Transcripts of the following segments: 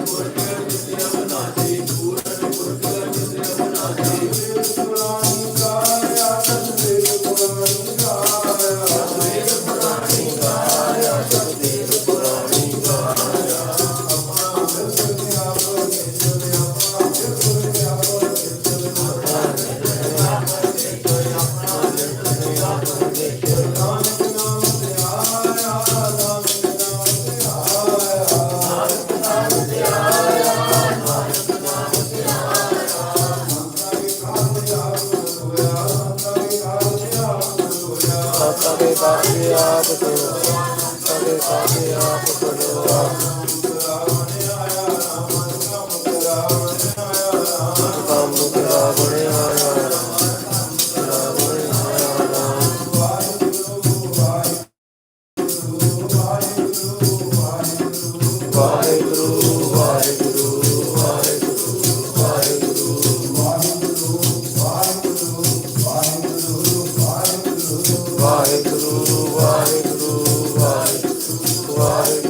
amor. ਪਾਸੇ ਆਪ ਕਰੋ ਸਾਡੇ ਪਾਸੇ ਆਪ ਕਰੋ। boy.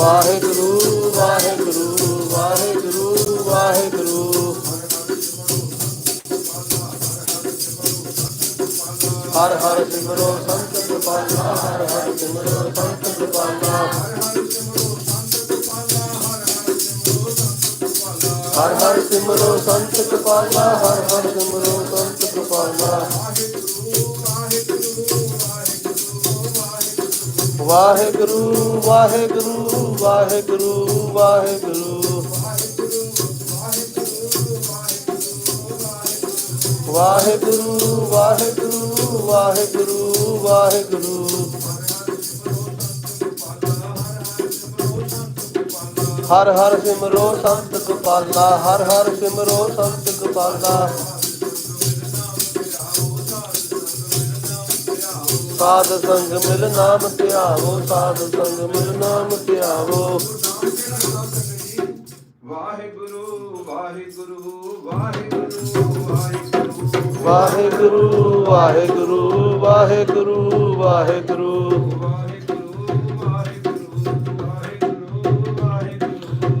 ਵਾਹਿਗੁਰੂ ਵਾਹਿਗੁਰੂ ਵਾਹਿਗੁਰੂ ਵਾਹਿਗੁਰੂ। ਹਰ ਹਰ ਸਿਮਰੋ ਸੰਤ ਕਿਰਪਾਲਾ, ਹਰ ਹਰ ਸਿਮਰੋ ਸੰਤ ਕਿਰਪਾਲਾ। ਹਰ ਹਰ ਸਿਮਰੋ ਸੰਤ ਕਿਰਪਾਲਾ, ਹਰ ਹਰ ਸਿਮਰੋ ਸੰਤ ਕਿਰਪਾਲਾ। ਵਾਹਿਗੁਰੂ ਵਾਹਿਗੁਰੂ ਵਾਹਿਗੁਰੂ ਵਾਹਿਗੁਰੂ ਵਾਹਿਗੁਰੂ। ਵਾਹਿਗੁਰੂ ਵਾਹਿਗੁਰੂ ਵਾਹਿਗੁਰੂ ਵਾਹਿਗੁਰੂ। ਹਰ ਹਰ ਸਿਮਰੋ ਸੰਤ ਕਪਾਲਾ ਹਰ ਹਰ ਸਿਮਰੋ ਸੰਤ ਕਪਾਲਾ ਸਾਧ ਸੰਗ ਮਿਲ ਨਾਮ ਧਿਆਵੋ ਸਾਧ ਸੰਗ ਮਿਲ ਨਾਮ ਧਿਆਵੋ। ਵਾਹਿਗੁਰੂ ਵਾਹਿਗੁਰੂ ਵਾਹਿਗੁਰੂ ਵਾਹਿਗੁਰੂ ਵਾਹਿਗੁਰੂ ਵਾਹਿਗੁਰੂ ਵਾਹਿਗੁਰੂ।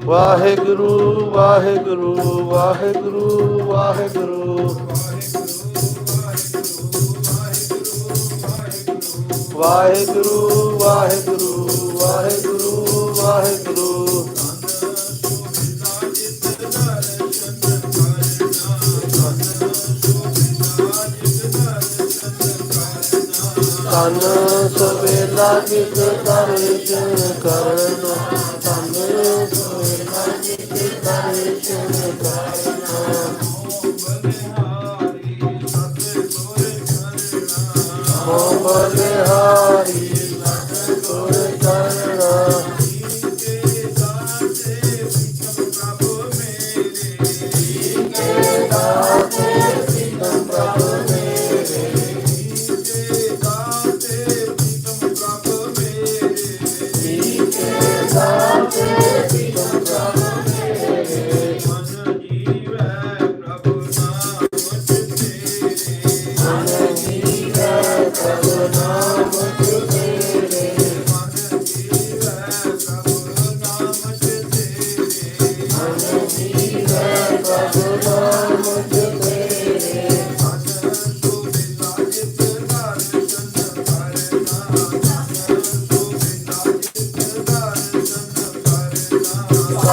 ਵਾਹਿਗੁਰੂ ਵਾਹਿਗੁਰੂ ਵਾਹਿਗੁਰੂ। ਵਾਹਿਗੁਰੂ ਵਾਹਿਗੁਰੂ ਵਾਹਿਗੁਰੂ ਵਾਹਿਗੁਰੂ ਵਾਹਿਗੁਰੂ ਵਾਹਿਗੁਰੂ। ਤਨ ਸਵੇਲਾ ਜਿਤ ਦਰਸ਼ਨ ਕਰਨ। ਤਨ ਸਵੇਲਾ ਜਿਤ ਦਰਸ਼ਨ ਕਰਨ।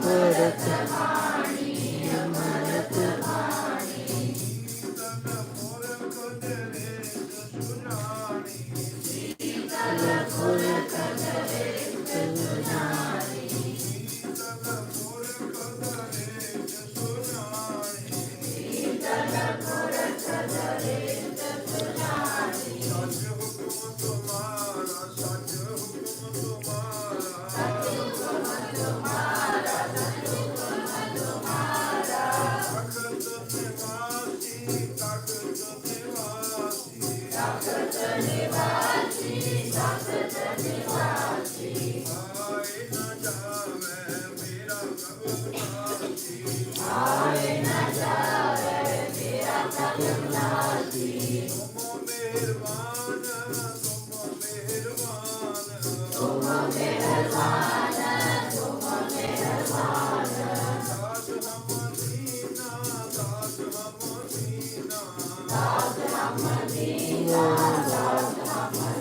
对对对。